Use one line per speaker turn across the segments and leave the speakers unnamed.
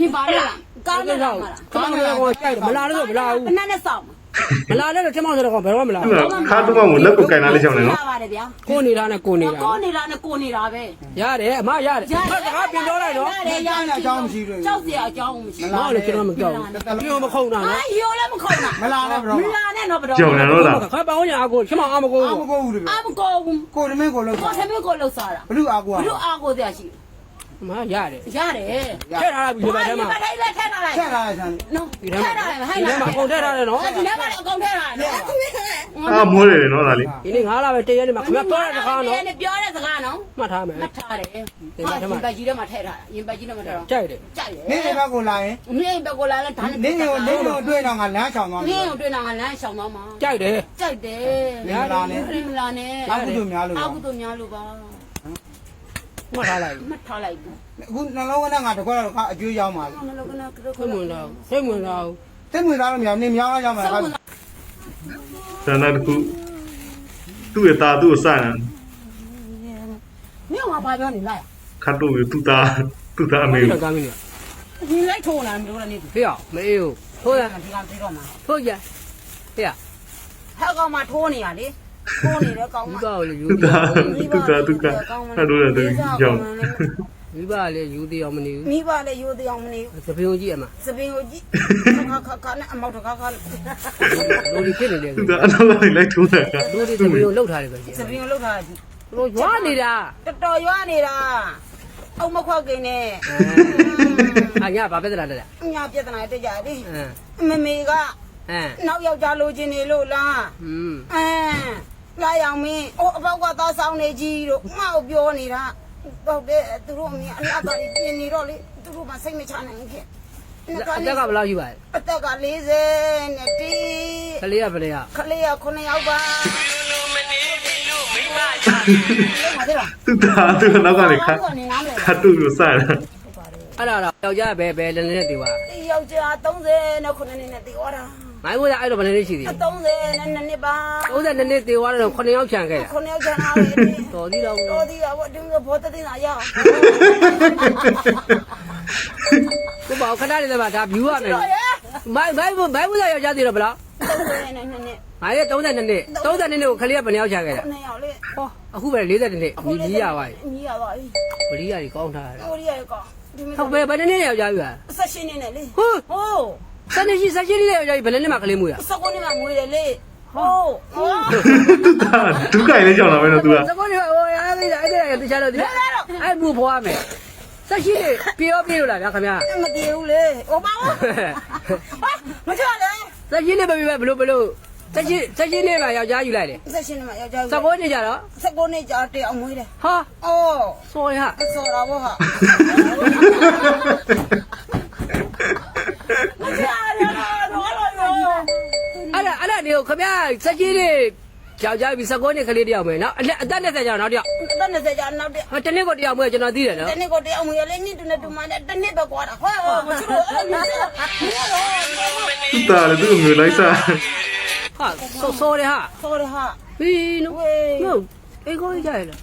ညီပါလားကားနဲ့လာ
မှာလားခမောင်လည်းကောကြိုက်မလာလို့မလာဘူး
အနက်နဲ့ဆောင်
မလာလည်းတော့ခမောင်လည်းကောဘယ်တော့မလာ
ဘူးခါတူမကိုလက်ကိုကင်လာလေးချောင်းနေနော်
ပါတယ်ဗျာ
ကိုနေတာနဲ့ကိုနေတာ
ကိုနေတာနဲ့ကိုနေတာပဲ
ရတယ်အမရတယ်အမစကားပြန်ပြောလိုက်နော်
ရတယ်ရရအကြောင်းမရှိဘူးကြောက်စရာအကြောင်းမရှိဘူး
မဟုတ်လည်းကျွန်တော်မကြောက်ဘူးပြောမခုံတာနော်
အယိုလည်းမခုံတာ
မလာနဲ့ဘရော
မလာနဲ့တော့ဘရော
ကြောက်နေတော့လား
ခါပေါင်းညာအကိုခမောင်အမကို
အမကိုဘူးလေ
အမကို
ကိုနမင်းကိုလော
က်ကိုနမင်းကိုလောက်စားတာ
ဘလူအကိုက
ဘလူအကိုတရားရှိတယ်
မရတယ်
ရတယ်
ချက်ထားပြီဒီဘက်ထဲမှာ
ဒီဘက်ထဲလည်းထည့်ထားလိုက်
ချက်လာတဲ့ဆန်
နော်
ဒီထဲ
ထည့်ထားလိုက်ဟဲ့
မှာ
လား
အကုန်ထည့်ထားတယ်နော်
ဒီထဲမှာအကုန်ထည့်ထားတယ်နော်
အာမိုးတယ်နော်ဒါလေး
ဒီနေ့ငါလာပဲတရက်နေမှာခင်ဗျပြောတဲ့စကားနော်
နဲ့ပြောတဲ့စကားနော်
မှတ်ထားမယ်
မှတ်ထားတယ်ဟာရင်ပတ်ကြီးထဲမှာထည့်ထားရင်ပတ်ကြီးထဲမှာထည့်တော့
ကြိုက်တယ်
ကြိုက်တယ်
နေနေဘက်ကိုလာရင်
နင်းဘက်ကိုလာလဲဒါနဲ့
နေနေကိုနေနေကိုတွေ့တော့ငါလမ်းချောင်းသွား
န
တယ်
င်းကိုတွေ့တာငါလမ်းရှောင်တော့မှာ
ကြိုက်တယ်
ကြိုက်တယ်
မလာနဲ့
မလာနဲ့
အာကုတို့များလို့
အာကုတို့များလို့ပါ
မှတ်ထားလိုက်
မှတ်ထားလိုက်ဘူး
အခုနှလုံးကငါတခွက်တော့အကျွေးရောက်ပါလေ
ငါလောကနာကတော့
စိတ်ဝင်တော့စိတ်ဝင်တော့
တိတ်ဝင်သားလို့မြောင်နေမြောင်ရောက်မှာ
စော
က
က်
ဆန္ဒတခုသူ့ရဲ့သားသူ့ကိုစတယ်
မင်းကဘာပြောနေလဲ
ခတ်တော့သူ့သားသူ့သားအမေ
ဒီ
ကို
ကမ်းမင်း
ဒီလိုက်ထိုးလာမလို့လည်းနေဒီ
ဖေးအောင်မအေးဘူးထိုးရ
ကဒီကပြီးတော့မှာ
ထိုးရဖေး
ဟဲ့ကောင်မထိုးနေရလေ ထိုးနေတယ်ကောင်မ
ဒီကောလေယူ
သူ့သားသူ့သားသူ့သားခတ်တော့တယ်သူကြောင်
မိဘလည်းယူသေးအောင်မနေဘူး
မိဘလည်းရိုးသေးအောင်မနေ
သပင်ကြီးအမ
စပင်ကိုကြည့်ခါခါခါနဲ့အမောက်တခါခါ
လူတွေဖြစ်နေတယ်
သူ့သားအနောက်ကနေလိုက်ထိုးတာက
လူတွေသပင်ကိုလှုပ်ထားတယ်ပဲကြီး
စပင်ကိုလောက်ထားကြည့်
တို့ရွာနေတာ
တော်တော်ရွာနေတာအုံမခွက်ကိန်းနဲ့
အာညာဘာပဲတလားတဲ့
ညာပြဿနာတက်ကြလေ
အင်း
မမေက
အင်း
နောက်ယောက်ျားလိုချင်နေလို့လား
อืม
အမ် လာရောင်မင်းအိုးအပေါက်ကသားဆောင်နေကြီးတို့ငါ့ကိုပြောနေတာဟုတ်တယ်သူတို့အမေအလားတာပြင်နေတော့လေသူတို့မှစိတ်မချနိုင်ဘူးခင်
အသက်ကဘယ်လောက်ရှိပါလဲ
အသက်က40နဲ့တီး
ကလေးကဘယ်လဲ
ခလေးက9ယောက်ပါမသေးလား
သူ့သားသူ့အနောက်ကနေခတ်ခတ်တော့ကိုစတယ်
အဲ့ဒါတော့ယောက်ျားပဲပဲလည်းလည်းတေးပါ
ဒီ ယောက်ျား30နဲ့9နှစ်နဲ့တည်သွားတာ
မိုင်းဘိုးကအဲ့လိုဘယ်နေရှိသေးလဲ
30နဲ့နှစ်ပါ
32နှစ်တေးသွားတော့9ယောက်ချန်ခဲ့တာ
9ယောက်ကျန်လာတယ်
တော်သေးတော့
တော်သေးတာဗောဒီမျိုးဘောတသိလာရအောင်
ကိုပေါ့ခဏလေးတော့ဒါ view ရမယ်
တော်ရဲ့
မိုင်းမိုင်းဘိုးမိုင်းဘိုးယောက်ျားသေးတော့ဘယ်လောက်
30နဲ့နှစ်နှစ်
မိုင်းရဲ့32နှစ်32နှစ်ကိုခလေးကဘယ်နှယောက်ချန်ခဲ့တာ
9ယောက်လေ
ဟောအခုပဲ42နှစ်ညီကြီးရပါပြီ
ညီရပါပြီ
ဗလီရကြီးကောင်းထားတာ
တော်ရရကောဒီမျိုး
ဟုတ်ပဲဘယ်နှစ်နှစ်ယောက်ျားယူတာ
ဆက်ရှင်းနေနဲ့လေ
ဟိုး
ဟိုး
စနေရှိစရှိလေးယောက်ျားယူဘယ်နှစ်မှာကလေးမွေးတာ
စကုန်းနေမှာမွေးတယ်လေဟိုးဟိုး
သူ့သားဒုက္ခလေးကြောင်လာမယ်နော်သူက
စကောနေဟိုအားလေးအဲ့ဒါတခြားတော့ဒီအဲ့ဘူဖွားမယ်စရှိလေးပြောပြလို့လားဗျာခင်ဗျာ
မပြေဘူးလေဟိုပါဟာမချလေ
စရှိလေးပဲပဲဘလို့ဘလို့ စရှိစရှိလေးကယောက်ျားယူလိုက်တယ်
ဆက်ရှင်းနေမှာယောက်ျား
စကောနေကြတော့
စကုန်းနေကြတဲ့အောင်မွေးတယ်
ဟာ
အော်
စောရ
ဆော်တာဗောဟာမချလေတော့တော့တော့
အဲ့ဒါအဲ့ဒါနေကိုခင်ဗျာစရှိလေးယောက်ျားပြီးစကောနေကလေးတယောက်မယ်နော်အသက်အသက်နဲ့ဆက်ကြတော့နောက်တယောက်
တနည်းစကြနောက်တဲ့
ဟောတနေ့ကိုတယောက်မွေးကျွန်တော်သိတယ်နော်
တနေ့ကိုတည်းအောင်မွေးလေနေ့တူနဲ့တူမနဲ့တနေ့ပဲကွာတာဟောမချလို့အဲ့လိုမျိုး
သူ့သားလည်းသူ့အမေလိုက်စား
ဟာစောစောရဟာ
ဆော်ရဟာ
ဟီးနော်ဟုတ်အေးကိုကြရလား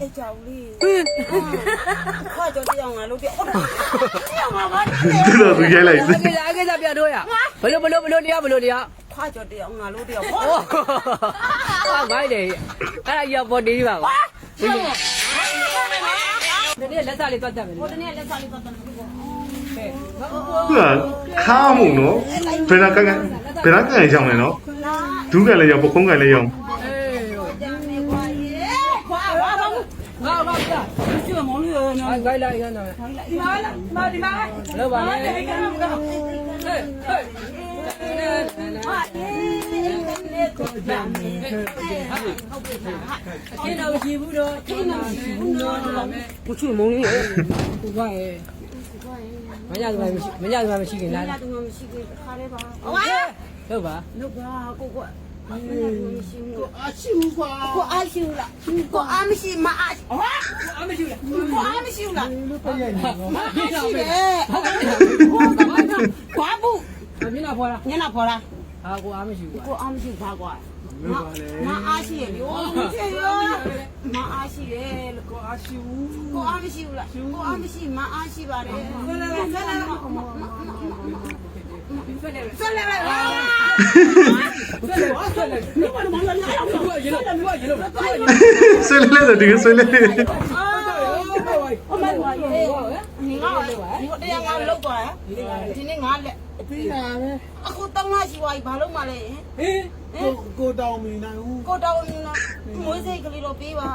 အဲ့ကြောင်လေး
ဟီး
ခါကြောတရားငါလို့ပြဟုတ်တယ်တရားငါပါ
သူ့တော့သူရိုက်လိုက်
အကေအကေပြတော့ရဘလို့ဘလို့ဘလို့တရားဘလို့တရား
ခါကြောတရားငါလို့တရား
ဟောဟာဘိုင်းတယ်အဲ့ဒါရောက်ပေါ်နေပါပါဒီနေ့လက်စားလေးတွတ်တတ်မယ်
ဟိုတနေ့လက်စားလေးပတ်တယ်ဘူး
သူကခါမှုနော်ဘယ်နာကကဘယ်နာကကြောင်လဲနော် ဒုက္ခလည်းရောက်ပခုံးကလည်းရောက်
အေး
ကျမ်းနေခွာရေခွာပါဘာဘူး
ငါငါပြ
ကျွတ်မောင်လေးရနော်
အဲ့ဂိုင်းလိုက်ရနော်
ဒီမှာလားမဒီမှာ
လောက်ပါနဲ့
ဟဲ့ဟဲ့ဟာလေကိုကြမ်းနေဟုတ်ပြီဟာ
အင်းတော်ရှိဘူးတော့အင်းတော်ရှိဘူးတော့ဘုချူမုံလေးကိုကရဲ့မညာတယ်မရှိမညာတယ်မရှိခင်လား
လာတော့မရှိဘူးခါလေးပါဟော
ဟု တ်ပါ
လို့ပါကိုကိုမရှိဘူးအရှိဘူးကွာကိုအရှိဘူးလားကိုအမရှိမအဟော
အမရှိလား
ကိုအမရှိဘူးလား
လူပြည့်နေ
မအရှိတယ်ဟုတ်ကဲ့ကွာဘူး
မျက်နှာဖော်လား
ညနာဖော်လား
ဟာကိုအားမရှိဘူး
ကိုအမရှိဘာကွာမမအားရှိရရောမရှိရောမအားရှိတယ်လို့ကိုအားရှိဘူးကိုအားမရှိဘူးလားကိုအားမရှိမအားရှိပါတယ်ဟောလဲလဲ ဟာ
ရေလို့ရေလို့
ဆွေးလဲဆိုဒီဆွေးလဲ
အမေကညီငါ့ကိုဒီတရားငါလောက်သွားတယ်ဒီနေ့ငါလက်
ပြီးတာပဲ
အခုတောင်းလာရှိသွားပြီဘာလို့မလဲ
ဟေး
ကိုကိုတောင်းမိနိုင်ဦး
ကိုတောင်းနေလားမွေးစိတ်ကလေးတော့ပေးပါ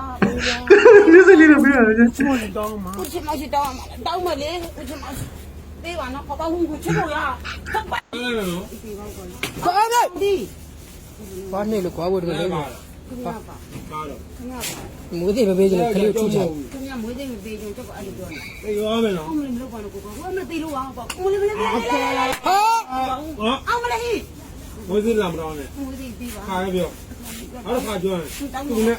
ဒီစလေးတော့ပြရတယ်
ချိုးနေတောင်းမှာ
ကိုချင်မရှိတောင်းမှာတောင်းမလေကိုချင်မရှိ ပေးပါနော်ပပဟူကိုချစ်လို့ရဟုတ်ပါ
အဲ့လိုနော်
ဘာလဲဒီ
ဘာနေလို့ကွာဘို့တကယ်လို့
ခင်ဗျာပါ
ပါတော့
ခင်ဗျာပါ
မိုးသိမပေးချင်ခလေးကိုချူချင်
ခင်ဗျာမွေးစိတ်မပေးကြတော့အဲ့လိုပြောနေ
အေးရောမယ်နော်
အမလေးမလုပ်ပါနဲ့ကိုကဘာမသိလို့ပါပေါ့ကိုလေးမလေးမလေးဟာ
ဟော
အမလေး
ဝိဇ္ဇာမတော်နဲ့
မွေးစိတ်ပေးပါ
ခါရပြောအဲ့ဒါခါပြောရင်သူနဲ့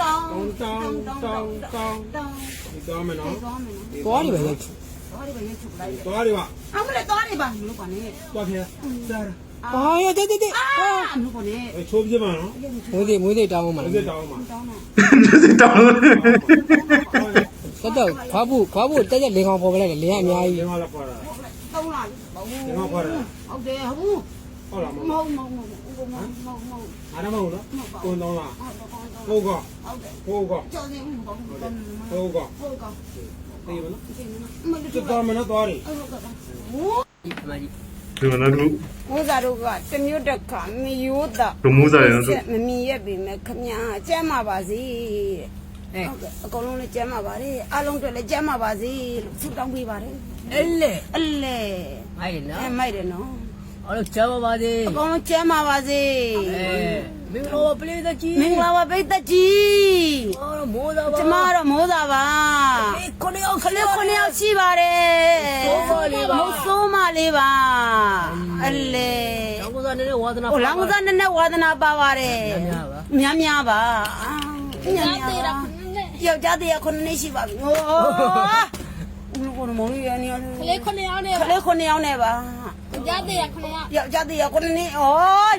တောင်းတောင်း
တောင်းတောင်းတောင်းတောင်း
တောင်း
ဒီတောင်းမယ်နော်
တောင်းမယ်နော်
သွားနေပဲလေ
တော်ရပါရဲ့ချုပ်လိုက်
သွားတယ်ပါ
အမလေးတော်ရပါမလို့ပါနဲ့
သွားခဲ့စား
ဘာရတဲ့တဲ့တဲ့
အာမလို့ပါနဲ့
အဲချိုးပြမှာနော်
မိုးသိမိုးသိတောင်းအောင်မ
ဝိ
လား
ဇ္ဇာတောင်းမှာ
တောင်းတော့
ဒီစတောင်း
တက်တော့ခွားဖို့ခွားဖို့တက်တက်လင်ကောင်ပေါ်ပလိုက်တယ်လင်ကအများကြီး
ဒီမှာလာပါတာ
တောင်းလာဘာဘူး
ဒီမှာပါတာ
ဟုတ်တယ်ဟုတ်
ဟုတ်လားမ
မ
ဟုတ်
ဟုတ်မဟုတ်မဟုတ်မဟုတ်မဟုတ်မဟုတ်
အားမဟုတ်နော်ကိုတောင်းလား
ဟုတ်ကော
ဟုတ်က
ဟုတ်တယ်
ဟုတ်က
ကြောက်နေဦးဘာဘူးတောင်း
ဟုတ်က
ဟုတ်ကော
သိမနော်
မလေး
စစ်တော်မနော်သွားတယ်
ဟုတ်ကောဟို
အမကြီး
ဒီမှာတော့
ဘုရားတို့ကတမျိုးတစ်ခါမယိုးတာ
ဒမိုးစားရနော်
မမီရက်ပြီမဲ့ခမညာကျမ်းပါပါစေတဲ့
အဲ
ဟုတ်ကဲ့အကုန်လုံးလည်းကျမ်းပါပါတယ်အားလုံးတွေလည်းကျမ်းပါပါစေလို့ဆုတောင်းပေးပါတယ်
အဲ့လေ
အလဲ
မိုက်တယ်နော်
အဲမိုက်တယ်နော်
အဲ့လိုချမ်းပါပါစေ
အကုန်လုံးကျမ်းပါပါစေ
အဲမင်္ဂလာပါပလေးသက်ကြီး
မင်္ဂလာပါပိတ်သက်ကြီး
အော်မိုးသားပါ
ကျမတော့မိုးသာပါ
ခုနှစ်ယောက်
ခလေးခုနှစ်ယောက် ရှိပါတယ်
ဆိုးမလေးပါ
မဟုတ်ဆိုးမလေးပါအလဲ
တောင်းကစားနေတဲ့ဝါသနာ
ဟိုလောင်းကစားနဲ့နဲ့ဝါသနာပါပါတယ်
များများပါ
များများပါအာများများပါယောက်ျားတည်းခုနှစ်နှစ်ရှိပါပြီဟိုဦးကိုမောင်ရနေရတယ်
ကလေးခုနှစ်ယောက်နဲ့
ခလေးခုနှစ်ယောက်နဲ့ပါ
ရတဲ့ရခုနှစ်ယောက်
ယောက်ျားတည်းခုနှစ်နှစ်ဩ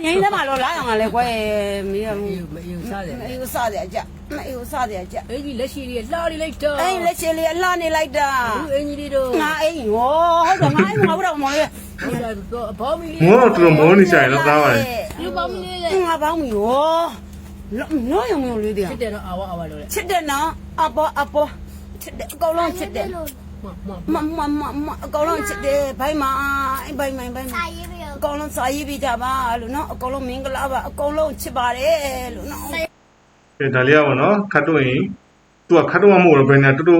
ငိမ့်တယ်မလို့လာအောင်လေကွယ်မင်း
မယူမယူစားတယ်
မအေးကိုစားတယ်အကြမ အေးကိုစားတယ်အကြ
အဲ့ဒီလက်ရှိလေးလှရီလိုက်တော့
အဲ့လက်ချေလေးအလှနေလိုက်တာ
အင်ကြီးလေးတို့
ငါအိမ်ဟောဟုတ်တယ်ငါအိမ်ငါဘုရားမောင်လေး
အဘောမီလေး
မိုးတော့တော်မိုးနေဆိုင်တော့သားပါတယ်
လူပေါင်းလေးတဲ့
ငါပေါင်းပြီဟောနော်ရုံရုံလေးတည်း
ဖြစ်တယ်တော့အာဝအာဝလို့လေ
ချစ်တယ်နော်အပေါ်အပေါ်ချစ်တယ်အကောင်လုံးချစ်တယ်
မမ
မမမမအကောင်လုံးချစ်တယ်ဘိုင်းမဘိုင်းမိုင်ဘိုင်းမို
စာ
င်
ရေးပြီးတော့
အကောင်လုံးစာရေးပြီးကြပါလို့နော်အကောင်လုံးမင်္ဂလာပါအကောင်လုံးချစ်ပါတယ်လို့နော်
အဲဒါလေးကပေါ့နော်ခတ်တော့ရင်သူကခတ်တော့မဟုတ်တော့ဘယ်နဲ့တူတူ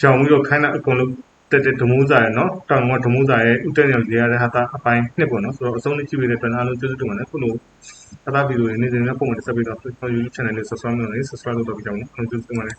ကြောင်ပြီးတော့ခိုင်းတာအကုန်လုံးတက်တဲ့ဒမိုးစားရနော်တောင်ကဒမိုးစားရဲ့ဥတက်ညောင်ကြီးရတဲ့ဟာတာအပိုင်းနှစ်ပေါ့နော်ဆိုတော့အစုံနဲ့ကြည့်ပြီးတဲ့ပြန်အားလုံးကျေးဇူးတင်ပါတယ်ခုလိုအသာဗီဒီယိုတွေနေ့စဉ်နဲ့ပုံမှန်တက်ဆက်ပြီးတော့ YouTube channel လေး subscribe လုပ်နေ subscribe လုပ်တော့ပြကြအောင်နော်ကျေးဇူးတင်ပါတယ်